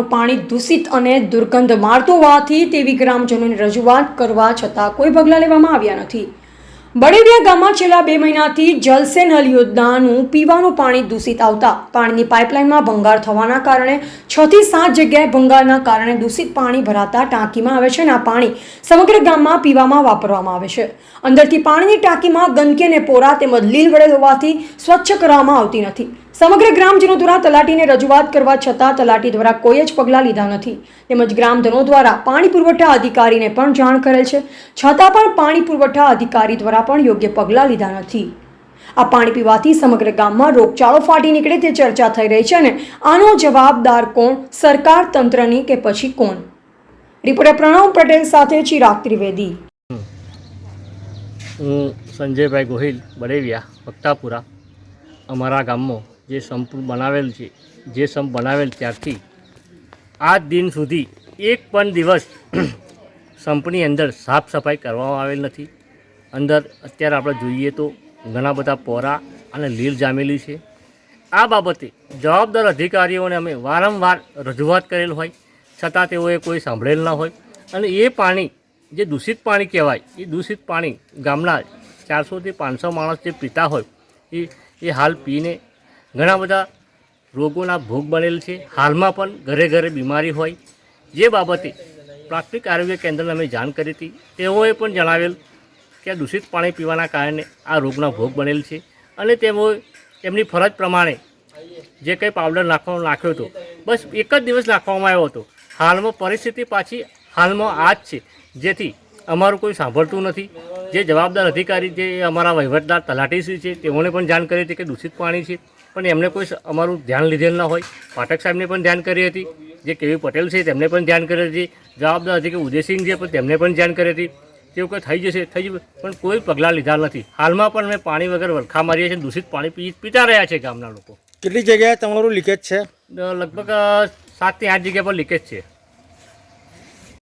પીવાનું પાણી દૂષિત અને દુર્ગંધ મારતું હોવાથી તેવી ગ્રામજનોને રજૂઆત કરવા છતાં કોઈ પગલાં લેવામાં આવ્યા નથી. બળેડિયા ગામમાં છેલ્લા બે મહિનાથી જલસે નલ યોજનાનું પીવાનું પાણી દૂષિત આવતા પાણીની પાઇપલાઇનમાં ભંગાર થવાના કારણે છ થી સાત જગ્યાએ ભંગારના કારણે દૂષિત પાણી ભરાતા ટાંકીમાં આવે છે અને આ પાણી સમગ્ર ગામમાં પીવામાં વાપરવામાં આવે છે. અંદરથી પાણીની ટાંકીમાં ગંદકી અને પોરા તેમજ લીલ વડેલ હોવાથી સ્વચ્છ કરવામાં આવતી નથી. સમગ્ર ગ્રામજનો દ્વારા તલાટીને રજૂઆત કરવા છતાં તલાટી દ્વારા કોઈ જ પગલાં લીધા નથી. તેમજ ગ્રામજનો દ્વારા પાણી પુરવઠા અધિકારીને પણ જાણ કરેલ છે. છતાં પણ પાણી પુરવઠા અધિકારી દ્વારા પણ યોગ્ય પગલાં લીધા નથી. આ પાણી પીવાથી સમગ્ર ગામમાં રોગચાળો ફાટી નીકળે તે ચર્ચા થઈ રહી છે અને આનો જવાબદાર કોણ? સરકાર તંત્રની કે પછી કોણ? રિપોર્ટર પ્રણવ પટેલ સાથે ચિરાગ ત્રિવેદી. હું સંજયભાઈ ગોહિલ બડેવિયા વક્તાપુરા, અમારા ગામમાં જે સંપ બનાવેલ છે, જે સંપ બનાવેલ ત્યારથી આજ દિન સુધી એક પણ દિવસ સંપની અંદર સાફ સફાઈ કરવામાં આવેલ નથી. અંદર અત્યારે આપણે જોઈએ તો ઘણા બધા પોરા અને લીલ જામેલી છે. આ બાબતે જવાબદાર અધિકારીઓને અમે વારંવાર રજૂઆત કરેલ હોય, છતાં તેઓએ કોઈ સાંભળેલ ન હોય. અને એ પાણી, જે દૂષિત પાણી કહેવાય, એ દૂષિત પાણી ગામના ચારસોથી પાંચસો માણસ જે પીતા હોય, એ એ હાલ પીને ઘણા બધા રોગોના ભોગ બનેલ છે. હાલમાં પણ ઘરે ઘરે બીમારી હોય. જે બાબતે પ્રાથમિક આરોગ્ય કેન્દ્રને અમે જાણ કરી હતી. તેઓએ પણ જણાવેલ કે દૂષિત પાણી પીવાના કારણે આ રોગના ભોગ બનેલ છે. અને તેઓએ એમની ફરજ પ્રમાણે જે કંઈ પાવડર નાખવાનો નાખ્યો હતો, બસ એક જ દિવસ નાખવામાં આવ્યો હતો. હાલમાં પરિસ્થિતિ પાછી હાલમાં આ જ છે. જેથી અમારું કોઈ સાંભળતું નથી. જે જવાબદાર અધિકારી જે અમારા વહીવટદાર તલાટીશ્રી છે તેઓને પણ જાણ કરી હતી કે દૂષિત પાણી છે પણ એમને કોઈ અમારું ધ્યાન લીધેલ ન હોય. પાઠક સાહેબને પણ ધ્યાન કરી હતી જે કેવી પટેલ છે તેમને પણ ધ્યાન કરી હતી. જવાબદાર અધિકારી ઉદયસિંહ છે પણ તેમને પણ ધ્યાન કરી હતી. તેવું કંઈ થઈ જશે થઈ જશે પણ કોઈ પગલાં લીધા નથી. હાલમાં પણ અમે પાણી વગર વરખા મારીએ છીએ દૂષિત પાણી પી પીતા રહ્યા છે ગામના લોકો. કેટલી જગ્યાએ તમારું લીકેજ છે? લગભગ સાતથી આઠ જગ્યા પર લીકેજ છે.